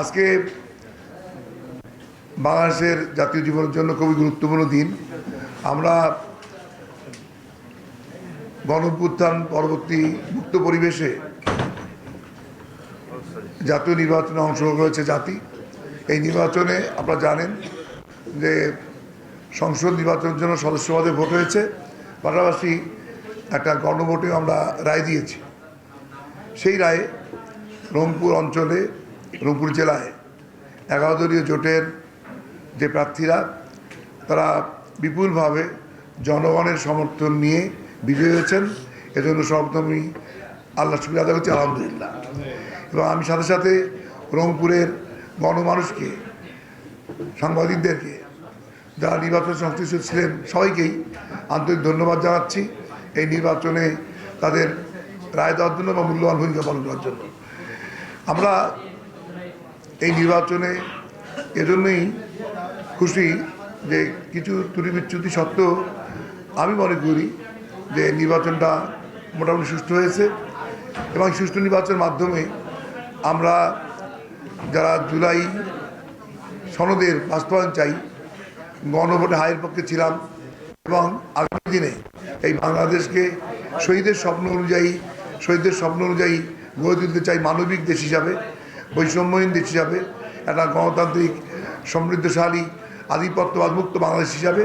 আজকে বাংলাদেশের জাতীয় জীবনের জন্য খুবই গুরুত্বপূর্ণ দিন। আমরা গণপুত্থান পরবর্তী মুক্ত পরিবেশে জাতীয় নির্বাচনে অংশগ্রহণ করেছে জাতি। এই নির্বাচনে আপনারা জানেন যে সংসদ নির্বাচনের জন্য সদস্য পদে ভোট হয়েছে। পাশাপাশি একটা গণভোটে আমরা রায় দিয়েছি। সেই রায়ে রংপুর অঞ্চলে রংপুর জেলায় এগারো দলীয় জোটের যে প্রার্থীরা, তারা বিপুলভাবে জনগণের সমর্থন নিয়ে বিজয়ী হয়েছেন। এজন্য সর্বপ্রথমই আল্লাহ শুক্রিয়া আদায় করছি, আলহামদুলিল্লাহ। এবং আমি সাথে সাথে রংপুরের গণমানুষকে, সাংবাদিকদেরকে, যারা নির্বাচন সংশ্লিষ্ট ছিলেন, সবাইকেই আন্তরিক ধন্যবাদ জানাচ্ছি। এই নির্বাচনে তাদের রায় দেওয়ার জন্য বা মূল্যবান ভূমিকা পালন করার জন্য। আমরা এই নির্বাচনে এজন্যই খুশি যে কিছু ত্রুটি বিচ্যুতি সত্ত্বেও আমি মনে করি যে নির্বাচনটা মোটামুটি সুষ্ঠু হয়েছে এবং সুষ্ঠু নির্বাচনের মাধ্যমে আমরা যারা জুলাই সনদের বাস্তবায়ন চাই, গণভোটে হায়ের পক্ষে ছিলাম এবং আগামী দিনে এই বাংলাদেশকে শহীদের স্বপ্ন অনুযায়ী, শহীদের স্বপ্ন অনুযায়ী গড়ে তুলতে চাই মানবিক দেশ হিসাবে। বৈষম্যহীন দেশ হিসাবে, একটা গণতান্ত্রিক, সমৃদ্ধশালী, আধিপত্যবাদ মুক্ত বাংলাদেশ হিসাবে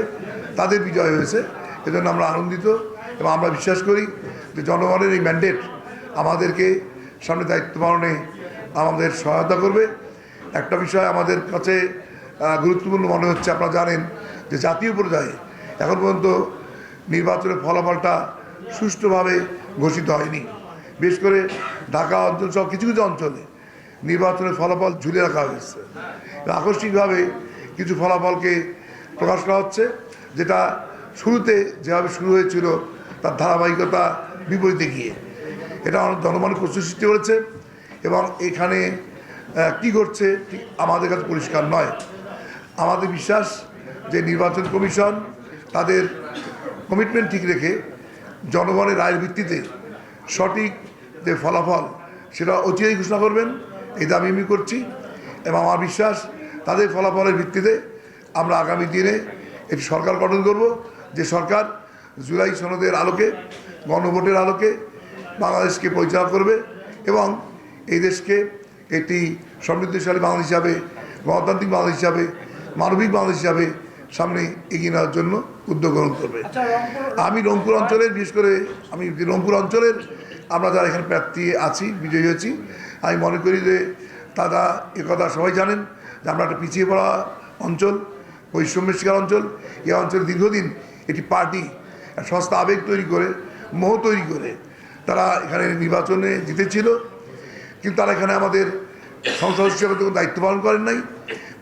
তাদের বিজয় হয়েছে। এজন্য আমরা আনন্দিত এবং আমরা বিশ্বাস করি যে জনগণের এই ম্যান্ডেট আমাদেরকে সামনে দায়িত্ব পালনে আমাদের সহায়তা করবে। একটা বিষয় আমাদের কাছে গুরুত্বপূর্ণ মনে হচ্ছে, আপনারা জানেন যে জাতীয় পর্যায়ে এখন পর্যন্ত নির্বাচনের ফলাফলটা সুষ্ঠুভাবে ঘোষিত হয়নি। বিশেষ করে ঢাকা অঞ্চল সহ কিছু কিছু অঞ্চলে নির্বাচনের ফলাফল ঝুলে রাখা হয়েছে। আকস্মিকভাবে কিছু ফলাফলকে প্রকাশ করা হচ্ছে, যেটা শুরুতে যেভাবে শুরু হয়েছিল, তার ধারাবাহিকতা বিপরীতে গিয়ে। এটা অনেক জনমানের প্রশ্ন সৃষ্টি করেছে এবং এখানে কি ঘটছে ঠিক আমাদের কাছে পরিষ্কার নয়। আমাদের বিশ্বাস যে নির্বাচন কমিশন তাদের কমিটমেন্ট ঠিক রেখে জনগণের রায়ের ভিত্তিতে সঠিক যে ফলাফল, সেটা অচিরেই ঘোষণা করবেন। এই দাবি আমি করছি এবং আমার বিশ্বাস তাদের ফলাফলের ভিত্তিতে আমরা আগামী দিনে একটি সরকার গঠন করব যে সরকার জুলাই সনদের আলোকে গণভোটের আলোকে বাংলাদেশকে পরিচালনা করবে এবং এই দেশকে একটি সমৃদ্ধশালী বাংলাদেশ হিসাবে গণতান্ত্রিক বাংলাদেশ হিসাবে মানবিক বাংলাদেশ হিসাবে সামনে এগিয়ে নেওয়ার জন্য উদ্যোগ গ্রহণ করবে। আমি রংপুর অঞ্চলের বিশেষ করে আমি রংপুর অঞ্চলের আমরা যারা এখানে প্রার্থী আছি বিজয়ী হয়েছি আমি মনে করি যে তারা একথা সবাই জানেন যে আমরা একটা পিছিয়ে পড়া অঞ্চল, বৈষম্যের শিকার অঞ্চল। এই অঞ্চলে দীর্ঘদিন একটি পার্টি সস্তা আবেগ তৈরি করে, মোহ তৈরি করে তারা এখানে নির্বাচনে জিতেছিল। কিন্তু তারা এখানে আমাদের সংসদ হিসেবে কোনো দায়িত্ব পালন করেন নাই,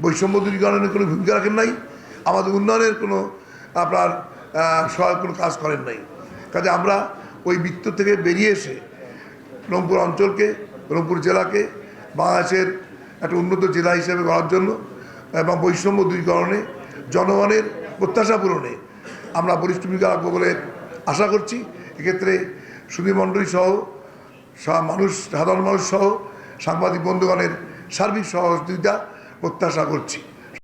বৈষম্য দূরীকরণের কোনো ভূমিকা রাখেন নাই, আমাদের উন্নয়নের কোনো আপনার সহায়ক কোনো কাজ করেন নাই। কাজে আমরা ওই বৃত্ত থেকে বেরিয়ে এসে রংপুর অঞ্চলকে রংপুর জেলাকে বাংলাদেশের একটা উন্নত জেলা হিসেবে করার জন্য এবং বৈষম্য দূরীকরণে, জনগণের প্রত্যাশা পূরণে আমরা বরিষ্ঠ ভূমিকা রাখব বলে আশা করছি। এক্ষেত্রে সুধীমণ্ডলী সহ মানুষ, সাধারণ মানুষ সহ, সাংবাদিক বন্ধুগণের সার্বিক সহযোগিতা প্রত্যাশা করছি।